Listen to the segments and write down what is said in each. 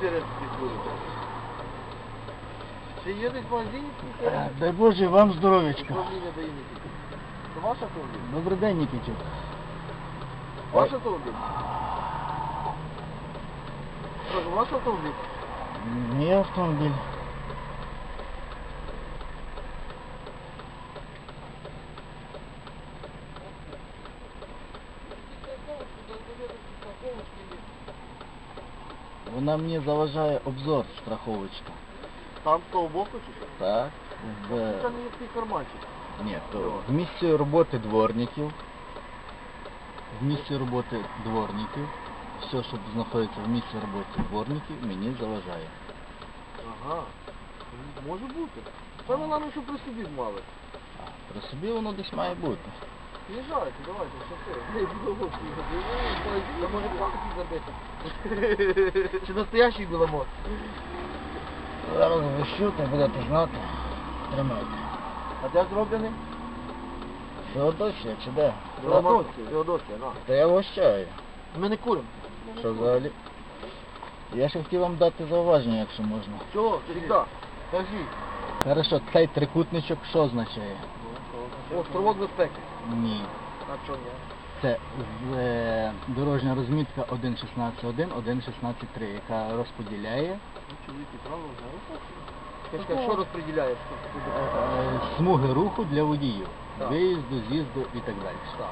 сигарет підкурити? Чи є десь в магазині Е, сигарет? Дай Боже, вам здоров'ячка. Управління дає Нікітюк. Це ваш автомобіль? Добрий день, Нікітюк. Ваш автомобіль? Кажу, ваш автомобіль? Мій автомобіль. Вона мені заважає обзор страховочка. Там з того боку чи що? Так. Це В... не такий карманчик. Ні, то в місці роботи дворників. В місці роботи дворників. Все, що знаходиться в місці роботи дворників, мені заважає. Ага. Може бути. Саме головне, щоб при собі мали. А при собі воно десь має бути. Їжджайте, давайте, Та може платити за 10. Чи настоящий біломор? Зараз вищу, та будете знати. Тримайте. А де зроблений? Феодосія чи де? Феодосія. Феодосія, на. Та я вгощаю. Ми не куримо. Що взагалі? Я ще хотів вам дати зауваження, якщо можна. Чого? Всегда. Кажіть. Хорошо, цей трикутничок що означає? Островок безпеки. Ні. А ні? Це е, дорожня розмітка 1.16.1, 1.16.3, яка розподіляє чоловіки? Що розподіляє? е, смуги руху для водіїв. Так. Виїзду, з'їзду і так далі. Так.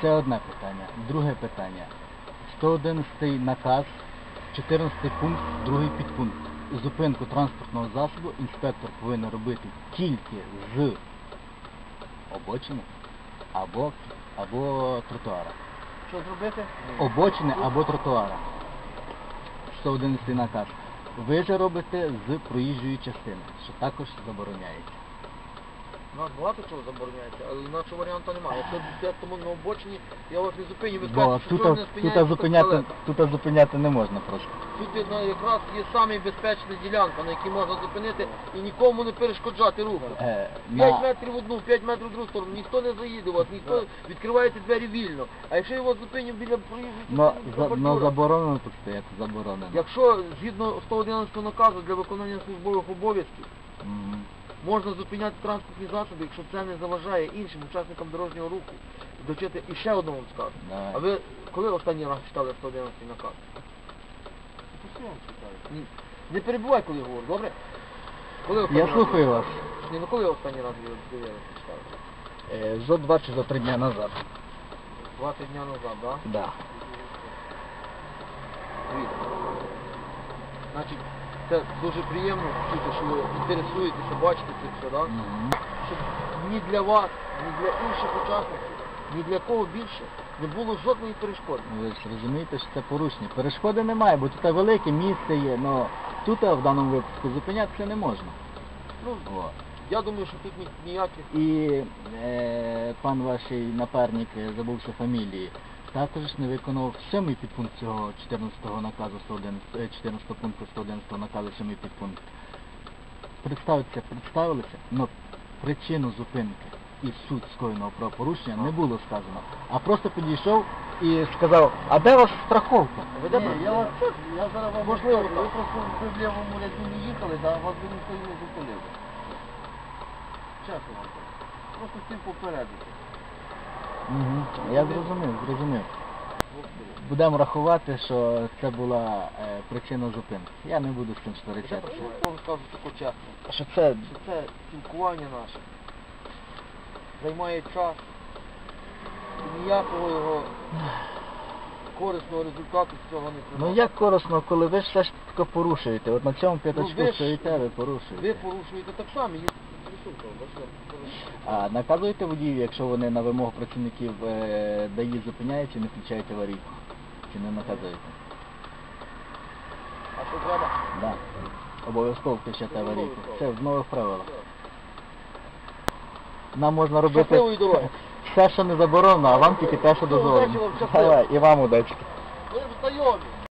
Це одне питання. Друге питання. 111 наказ, 14 пункт, другий підпункт. Зупинку транспортного засобу інспектор повинен робити тільки з обочини або, або тротуара. Що зробити? Обочини або тротуара. 111 наказ. Ви же робите з проїжджої частини, що також забороняється. У нас багато чого забороняється, але інакшого варіанту немає. Якщо тому на обочині, я вас не зупиню, ви Бо скажете, що тут, ви тут, спиняєте зупиняти, тут зупиняти не можна просто. Тут якраз є саме безпечна ділянка, на якій можна зупинити і нікому не перешкоджати руху. Е, 5 на- метрів в одну, 5 метрів в другу сторону, ніхто не заїде у вас, ніхто відкриваєте двері вільно. А якщо вас зупиню біля проїжджої Но, частини, за, то но бордюра. заборонено тут стояти, заборонено. Якщо згідно 111 наказу для виконання службових обов'язків. Можна зупиняти транспортні засоби, якщо це не заважає іншим учасникам дорожнього руху. Дочити і ще вам скажу. А ви коли останній раз читали 111 наказ? Ні. Не перебувай, коли говорю, добре? Коли Я раз слухаю вас. Ні, ну коли останній раз ви читали? Е, зо два чи за три дня назад. 20 днів назад, так? Да? Да. Значить, це дуже приємно чути, що ви інтересуєтеся, бачите це все, так? Щоб ні для вас, ні для інших учасників, ні для кого більше не було жодної перешкоди. Ви ж розумієте, що це порушення. Перешкоди немає, бо тут велике місце є, але тут в даному випадку зупинятися не можна. Ну, О. я думаю, що тут ні- ніяких І е, пан ваш напарник, е, забувся фамілії, також не виконав сьомий підпункт цього 14 наказу 111, е, 14 пункту 111 наказу сьомий підпункт. Представитися, представилися, але причину зупинки і суть скоєного правопорушення не було сказано. А просто підійшов і сказав, а де ваша страховка? Ви де Ні, я, вас, я зараз вам Можливо, ви просто ви в лівому ряді не їхали, да, вас би ніхто і не зупинив. Чесно вам. Просто хотів попередити. Угу. Я зрозумів, зрозумів. Будемо рахувати, що це була е, причина зупинки. Я не буду з цим сперечатися. вам скажу таку чесно, Що це що це спілкування наше займає час і ніякого його корисного результату з цього не Ну приносить. як корисно, коли ви ж все ж таки порушуєте. От на цьому п'ятачку Ну, ви ж- стоїте, ви Ви порушуєте. порушуєте так само. є А наказуєте водіїв, якщо вони на вимогу працівників е, ДАІ зупиняються і не включають аварійку? Чи не наказуєте? А що треба? Да. Обов'язково включати аварійку. Це в нових правилах. Нам можна робити Щасливої дороги. все, що не заборонено, а вам тільки те, що удачі дозволено. вам, щасливо. Давай, і вам удачі. Ви ж знайомі.